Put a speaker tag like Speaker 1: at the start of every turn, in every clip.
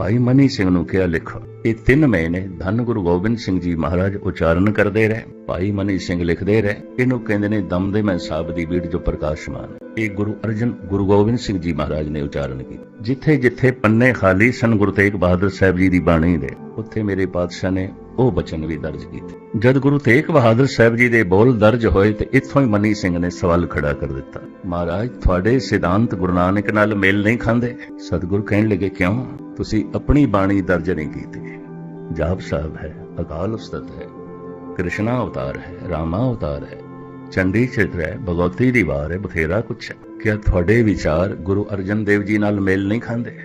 Speaker 1: ਭਾਈ ਮਨੀ ਸਿੰਘ ਨੂੰ ਕਿਹਾ, ਲਿਖੋ, ਇਹ ਤਿੰਨ ਮਹੀਨੇ ਧੰਨ ਗੁਰੂ ਗੋਬਿੰਦ ਸਿੰਘ ਜੀ ਮਹਾਰਾਜ, ਉਚਾਰਨ ਕਰਦੇ ਰਹੇ। ਭਾਈ ਮਨੀ ਸਿੰਘ ਲਿਖਦੇ ਰਹੇ। ਇਹਨੂੰ ਕਹਿੰਦੇ ਨੇ ਦਮਦਮੈ ਸਾਹਿਬ ਦੀ ਬੀੜ ਜੋ ਪ੍ਰਕਾਸ਼ਮਾਨ। ਇਹ ਗੁਰੂ ਅਰਜਨ, ਗੁਰੂ ਗੋਬਿੰਦ ਸਿੰਘ ਜੀ ਮਹਾਰਾਜ ਨੇ ਉਚਾਰਨ ਕੀਤੀ। ਜਿੱਥੇ ਜਿੱਥੇ ਪੰਨੇ ਖਾਲੀ ਸਨ, ਗੁਰੂ ਤੇਗ ਬਹਾਦਰ ਸਾਹਿਬ ਜੀ ਦੀ ਬਾਣੀ ਦੇ, ਉੱਥੇ ਮੇਰੇ ਪਾਤਸ਼ਾਹ ਨੇ ਉਹ ਬਚਨ ਵੀ ਦਰਜ ਕੀਤੇ। ਜਦ ਗੁਰੂ ਤੇਗ ਬਹਾਦਰ ਸਾਹਿਬ ਜੀ ਦੇ ਬੋਲ ਦਰਜ ਹੋਏ, ਤੇ ਇੱਥੋਂ ਹੀ ਮਨੀ ਸਿੰਘ ਨੇ ਸਵਾਲ ਖੜਾ ਕਰ ਦਿੱਤਾ। ਮਹਾਰਾਜ, ਤੁਹਾਡੇ ਸਿਧਾਂਤ ਗੁਰੂ ਨਾਨਕ ਨਾਲ ਮੇਲ ਨਹੀਂ ਖਾਂਦੇ। ਸਤਿਗੁਰ ਕਹਿਣ ਲੱਗੇ, ਕਿਉਂ? ਤੁਸੀਂ ਆਪਣੀ ਬਾਣੀ ਦਰਜ ਨਹੀਂ ਕੀਤੀ। ਜਾਪ ਸਾਹਿਬ ਹੈ, ਅਕਾਲ ਉਸਤਤ ਹੈ, ਕ੍ਰਿਸ਼ਨਾ ਅਵਤਾਰ ਹੈ, ਰਾਮਾ ਅਵਤਾਰ ਹੈ, ਚੰਡੀ ਚਿਤਰ ਹੈ, ਭਗਵਤੀ ਦੀ ਵਾਰ ਹੈ, ਬਥੇਰਾ ਕੁਛ ਹੈ। ਕਿ ਤੁਹਾਡੇ ਵਿਚਾਰ ਗੁਰੂ ਅਰਜਨ ਦੇਵ ਜੀ ਨਾਲ ਮੇਲ ਨਹੀਂ ਖਾਂਦੇ?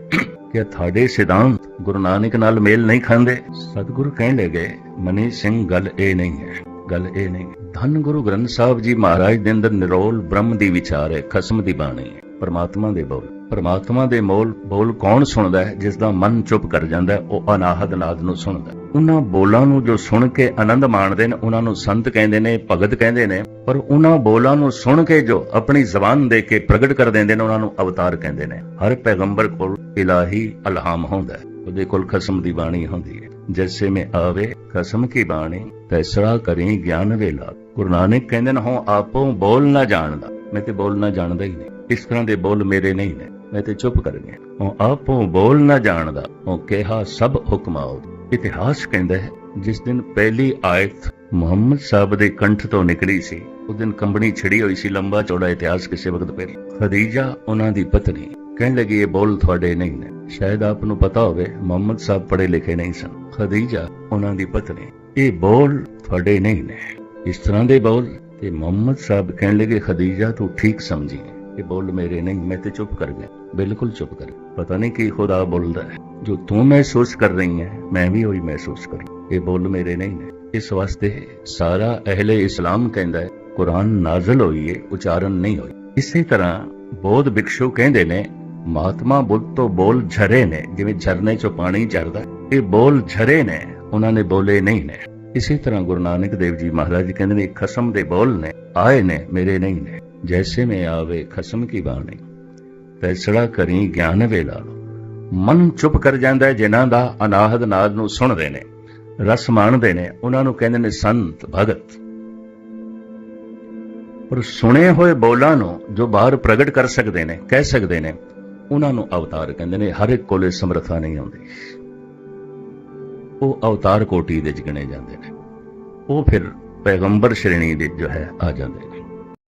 Speaker 1: ਕਿ ਤੁਹਾਡੇ ਸਿਧਾਂਤ ਗੁਰੂ ਨਾਨਕ ਨਾਲ ਮੇਲ ਨਹੀਂ ਖਾਂਦੇ? ਸਤਿਗੁਰੂ ਕਹਿਣ ਲੱਗੇ ਮਨੀ ਸਿੰਘ, ਗੱਲ ਇਹ ਨਹੀਂ ਹੈ, ਗੱਲ ਇਹ ਨਹੀਂ। ਧੰਨ ਗੁਰੂ ਗ੍ਰੰਥ ਸਾਹਿਬ ਜੀ ਮਹਾਰਾਜ ਦੇ ਅੰਦਰ ਨਿਰੋਲ ਬ੍ਰਹਮ ਦੀ ਵਿਚਾਰ ਹੈ, ਖਸਮ ਦੀ ਬਾਣੀ ਹੈ, ਪਰਮਾਤਮਾ ਦੇ ਬੋਲ। ਪਰਮਾਤਮਾ ਦੇ ਮੋਲ ਬੋਲ ਕੌਣ ਸੁਣਦਾ ਹੈ, ਜਿਸ ਦਾ ਮਨ ਚੁੱਪ ਕਰ ਜਾਂਦਾ ਉਹ ਅਨਾਹਦ ਨਾਦ ਨੂੰ ਸੁਣਦਾ ਉਹਨਾਂ ਬੋਲਾਂ ਨੂੰ ਜੋ ਸੁਣ ਕੇ ਆਨੰਦ ਮਾਣਦੇ ਨੇ, ਉਹਨਾਂ ਨੂੰ ਸੰਤ ਕਹਿੰਦੇ ਨੇ, ਭਗਤ ਕਹਿੰਦੇ ਨੇ, ਪਰ ਉਹਨਾਂ ਬੋਲਾਂ ਨੂੰ ਸੁਣ ਕੇ ਜੋ ਆਪਣੀ ਜ਼ਬਾਨ ਦੇ ਕੇ ਪ੍ਰਗਟ ਕਰ ਦਿੰਦੇ ਨੇ, ਉਹਨਾਂ ਨੂੰ ਅਵਤਾਰ ਕਹਿੰਦੇ ਨੇ। ਹਰ ਪੈਗੰਬਰ ਕੋਲ ਇਲਾਹੀ ਅਲਹਾਮ ਹੁੰਦਾ ਉਹਦੇ ਕੋਲ ਖਸਮ ਦੀ ਬਾਣੀ ਹੁੰਦੀ ਹੈ। ਜੈਸੇ ਮੈਂ ਆਵੇ ਕਸਮ ਕੀ ਬਾਣੀ, ਤੈਸਰਾ ਕਰੀ ਗਿਆਨ ਵੇਲਾ। ਗੁਰੂ ਨਾਨਕ ਕਹਿੰਦੇ ਨੇ ਹੋ ਆਪੋ ਬੋਲ ਨਾ ਜਾਣਦਾ। ਮੈਂ ਤੇ ਬੋਲ ਨਾ ਜਾਣਦਾ ਹੀ ਨਹੀਂ। ਇਸ ਤਰ੍ਹਾਂ ਦੇ ਬੋਲ ਮੇਰੇ ਨਹੀਂ ਨੇ। ਮੈਂ ਚੁੱਪ ਕਰ ਗਿਆ। ਉਹ ਆਪੋ ਬੋਲ ਨਾ ਜਾਣਦਾ। ਉਹ ਕਿਹਾ, ਸਭ ਹੁਕਮਾਉ ਇਤਿਹਾਸ ਕਹਿੰਦਾ ਹੈ, ਜਿਸ ਦਿਨ ਪਹਿਲੀ ਆਇਤ ਮੁਹੰਮਦ ਸਾਹਿਬ ਦੇ ਕੰਠ ਤੋਂ ਨਿਕਲੀ ਸੀ, ਉਸ ਦਿਨ ਕੰਬਣੀ ਛਿੜੀ ਹੋਈ ਸੀ, ਲੰਬਾ ਚੌੜਾ ਇਤਿਹਾਸ ਕਿਸੇ ਵਕਤ ਪਹਿਲਾਂ ਖਦੀਜਾ, ਉਹਨਾਂ ਦੀ ਪਤਨੀ ਕਹਿਣ ਲੱਗੀ, ਇਹ ਬੋਲ ਤੁਹਾਡੇ ਨਹੀਂ ਨੇ। ਸ਼ਾਇਦ ਆਪ ਨੂੰ ਪਤਾ ਹੋਵੇ, ਮੁਹੰਮਦ ਸਾਹਿਬ ਪੜ੍ਹੇ ਲਿਖੇ ਨਹੀਂ ਸਨ। ਖਦੀਜਾ, ਉਹਨਾਂ ਦੀ ਪਤਨੀ, ਇਹ ਬੋਲ ਤੁਹਾਡੇ ਨਹੀਂ ਨੇ। ਇਸ ਤਰ੍ਹਾਂ ਦੇ ਬੋਲ ਤੇ ਮੁਹੰਮਦ ਸਾਹਿਬ ਕਹਿਣ ਲੱਗੇ, ਖਦੀਜਾ, ਤੂੰ ਠੀਕ ਸਮਝੀ ਇਹ ਬੋਲ ਮੇਰੇ ਨਹੀਂ ਮੈਂ ਤੇ ਚੁੱਪ ਕਰ ਗਿਆ ਬਿਲਕੁਲ ਚੁੱਪ ਕਰ ਪਤਾ ਨਹੀਂ ਕੀ ਖੁਦਾ ਬੋਲਦਾ ਹੈ ਜੋ ਤੂੰ ਮਹਿਸੂਸ ਕਰ ਰਹੀ ਹੈ ਮੈਂ ਵੀ ਉਹੀ ਮਹਿਸੂਸ ਕਰ ਇਹ ਬੋਲ ਮੇਰੇ ਨਹੀਂ ਨੇ ਇਸ ਵਾਸਤੇ ਸਾਰਾ ਅਹਲੇ ਇਸਲਾਮ ਕਹਿੰਦਾ ਹੈ ਕੁਰਾਨ ਨਾਜ਼ਲ ਹੋਈ ਹੈ ਉਚਾਰਨ ਨਹੀਂ ਹੋਈ ਇਸੇ ਤਰ੍ਹਾਂ ਬੋਧ ਭਿਕਸ਼ੂ ਕਹਿੰਦੇ ਨੇ ਮਹਾਤਮਾ ਬੁੱਧ ਤੋਂ ਬੋਲ ਝਰੇ ਨੇ ਜਿਵੇਂ ਝਰਨੇ ਚੋਂ ਪਾਣੀ ਝਰਦਾ ਇਹ ਬੋਲ ਝਰੇ ਨੇ ਉਹਨਾਂ ਨੇ ਬੋਲੇ ਨਹੀਂ ਨੇ ਇਸੇ ਤਰ੍ਹਾਂ ਗੁਰੂ ਨਾਨਕ ਦੇਵ ਜੀ ਮਹਾਰਾਜ ਕਹਿੰਦੇ ਨੇ ਖਸਮ ਦੇ ਬੋਲ ਨੇ ਆਏ ਨੇ ਮੇਰੇ ਨਹੀਂ ਨੇ ਜੈਸੇ ਮੈਂ ਆਵੇ ਖਸਮ ਕੀ ਬਾਣੀ ਫੈਸਲਾ ਕਰੀ ਗਿਆਨ ਵੇਲਾ ਮਨ ਚੁੱਪ ਕਰ ਜਾਂਦਾ ਹੈ ਜਿਨ੍ਹਾਂ ਦਾ ਅਨਾਹਦ ਨਾਦ ਨੂੰ ਸੁਣਦੇ ਨੇ ਰਸ ਮਾਣਦੇ ਨੇ ਉਹਨਾਂ ਨੂੰ ਕਹਿੰਦੇ ਨੇ ਸੰਤ ਭਗਤ ਪਰ ਸੁਣੇ ਹੋਏ ਬੋਲਾਂ ਨੂੰ ਜੋ ਬਾਹਰ ਪ੍ਰਗਟ ਕਰ ਸਕਦੇ ਨੇ ਕਹਿ ਸਕਦੇ ਨੇ ਉਹਨਾਂ ਨੂੰ ਅਵਤਾਰ ਕਹਿੰਦੇ ਨੇ ਹਰ ਇੱਕ ਕੋਲੇ ਸਮਰੱਥਾ ਨਹੀਂ ਆਉਂਦੀ ਉਹ ਅਵਤਾਰ ਕੋਟੀ ਦੇ ਚ ਗਿਣੇ ਜਾਂਦੇ ਨੇ ਉਹ ਫਿਰ ਪੈਗੰਬਰ ਸ਼੍ਰੇਣੀ ਦੇ ਜੋ ਹੈ ਆ ਜਾਂਦੇ ਨੇ